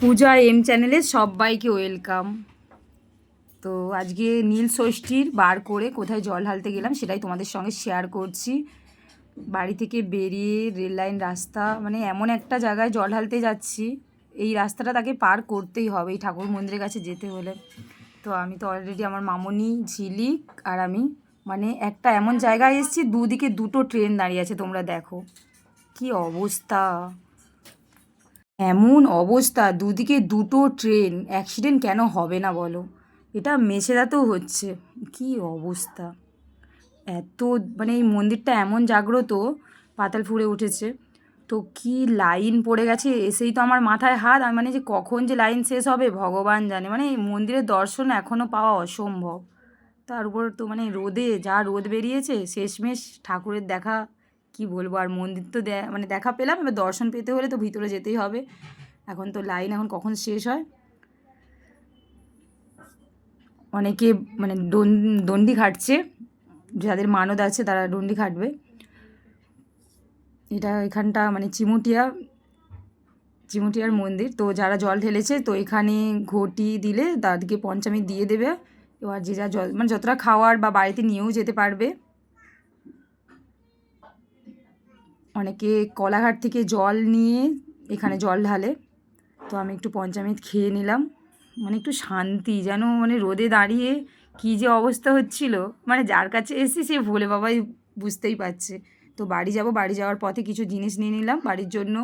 পূজা M চ্যানেলে সবাইকে welcome. তো আজকে নীল ষষ্ঠীর বার করে কোথায় জল ঢালতে গেলাম সেটাই তোমাদের সঙ্গে শেয়ার করছি। বাড়ি থেকে বেরিয়ে রেল লাইন রাস্তা মানে এমন একটা জায়গায় জল ঢালতে যাচ্ছি। এই রাস্তাটা তাকে পার করতেই হবে, এই ঠাকুর মন্দিরের কাছে যেতে হলে। তো আমি তো অলরেডি আমার মামনি ঝিলিক আর আমি মানে একটা এমন জায়গায় এসেছি, দুদিকে দুটো ট্রেন দাঁড়িয়ে আছে, তোমরা দেখো। কি অবস্থা? এমন অবস্থা, দুদিকে দুটো ট্রেন অ্যাক্সিডেন্ট কেন হবে না বলো? এটা মেছেদাতেও হচ্ছে। কি অবস্থা? এত মানে এই মন্দিরটা এমন জাগ্রত, পাতাল ফুঁড়ে উঠেছে। তো কি লাইন পড়ে গেছে? এসেই তো আমার মাথায় হাত। আমি মানে যে কখন যে লাইন শেষ হবে, ভগবান জানে। মানে এই মন্দিরের দর্শন এখনও পাওয়া অসম্ভব। তার উপর তো মানে রোদে যা রোদ বেরিয়েছে, শেষমেশ ঠাকুরের দেখা কি বলব? আর মন্দির তো মানে দেখা পেলাম, এবার দর্শন পেতে হলে তো ভিতরে যেতেই হবে। এখন তো লাইন এখন কখন শেষ হয়? অনেকে মানে দণ্ডি ঘাটছে যাদের মানদ আছে তারা দণ্ডি খাটবে। এটা এখানটা মানে চিমুটিয়া, চিমুটিয়ার মন্দির। তো যারা জল ঢেলেছে, তো এখানে ঘটি দিলে তাদেরকে পঞ্চামী দিয়ে দেবে। এবার যে যা জল মানে যতটা খাওয়ার বা বাড়িতে নিয়েও যেতে পারবে। অনেকে কলাঘাট থেকে জল নিয়ে এখানে জল ঢালে। তো আমি একটু পঞ্চামৃত খেয়ে নিলাম। মানে একটু শান্তি, যেন মানে রোদে দাঁড়িয়ে কী যে অবস্থা হচ্ছিল। মানে যার কাছে এসেছি সে ভোলে বাবাই বুঝতেই পারছে। তো বাড়ি যাব, বাড়ি যাওয়ার পথে কিছু জিনিস নিয়ে নিলাম বাড়ির জন্য।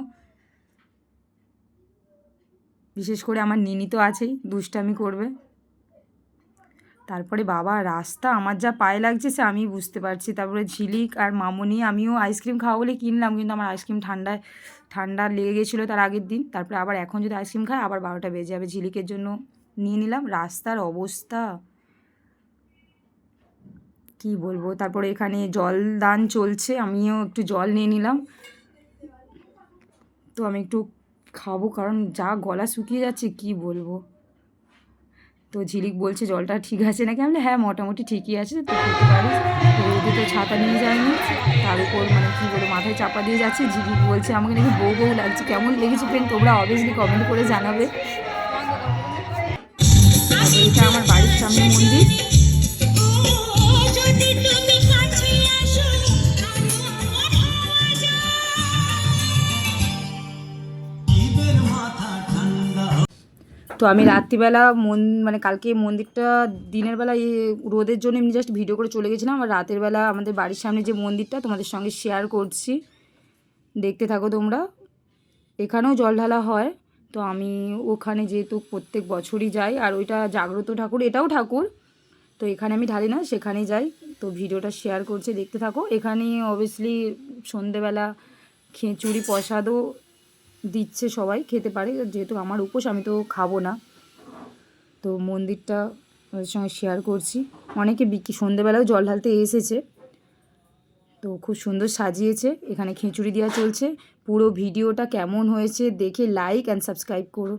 বিশেষ করে আমার নিনি তো আছেই, দুষ্টামি করবে। তারপরে বাবা, রাস্তা, আমার যা পায়ে লাগছে সে আমি বুঝতে পারছি। তারপরে ঝিলিক আর মামনি, আমিও আইসক্রিম খাওয়া বলে কিনলাম, কিন্তু আমার আইসক্রিম ঠান্ডায়, ঠান্ডা লেগে গেছিল তার আগের দিন। তারপরে আবার এখন যদি আইসক্রিম খাই, আবার বারোটা বেজে যাবে। ঝিলিকের জন্য নিয়ে নিলাম। রাস্তার অবস্থা। কি বলব? তারপরে এখানে জল দান চলছে, আমিও একটু জল নিয়ে নিলাম। তো আমি একটু খাব, কারণ যা গলা শুকিয়ে যাচ্ছে, কি বলব? তো ঝিলিক বলছে, জলটা ঠিক আছে নাকি? আমি হ্যাঁ মোটামুটি ঠিকই আছে, তো খেতে পারিস। রোদে তো ছাতা নিয়ে যায়নি। তার উপর মানে কী বলে মাথায় চাপা দিয়ে যাচ্ছে। ঝিলিক বলছে, আমাকে নাকি বউ বউ লাগছে। কেমন লেগেছে ফ্রেন্ড তোমরা অবভিয়াসলি কমেন্ট করে জানাবে। তো আমি রাত্রিবেলা মন মানে কালকে মন্দিরটা দিনের বেলা রোদের জন্য এমনি জাস্ট ভিডিও করে চলে গেছিলাম। আর রাতের বেলা আমাদের বাড়ির সামনে যে মন্দিরটা, তোমাদের সঙ্গে শেয়ার করছি। দেখতে থাকো তোমরা। এখানেও জল ঢালা হয়। তো আমি ওখানে যেহেতু প্রত্যেক বছরই যাই, আর ওইটা জাগ্রত ঠাকুর, এটাও ঠাকুর। তো এখানে আমি ঢালি না, সেখানেই যাই। তো ভিডিওটা শেয়ার করছে, দেখতে থাকো। এখানে অবভিয়াসলি সন্ধেবেলা খিচুড়ি, প্রসাদও দিচ্ছে সবাই, খেতে পারে। যেহেতু আমার উপোস, আমি তো খাব না। তো মন্দিরটা ওদের সঙ্গে শেয়ার করছি। অনেকে বিক্রি সন্ধ্যেবেলাও জল ঢালতে এসেছে। তো খুব সুন্দর সাজিয়েছে। এখানে খিচুড়ি দেওয়া চলছে। পুরো ভিডিওটা কেমন হয়েছে দেখে লাইক অ্যান্ড সাবস্ক্রাইব করো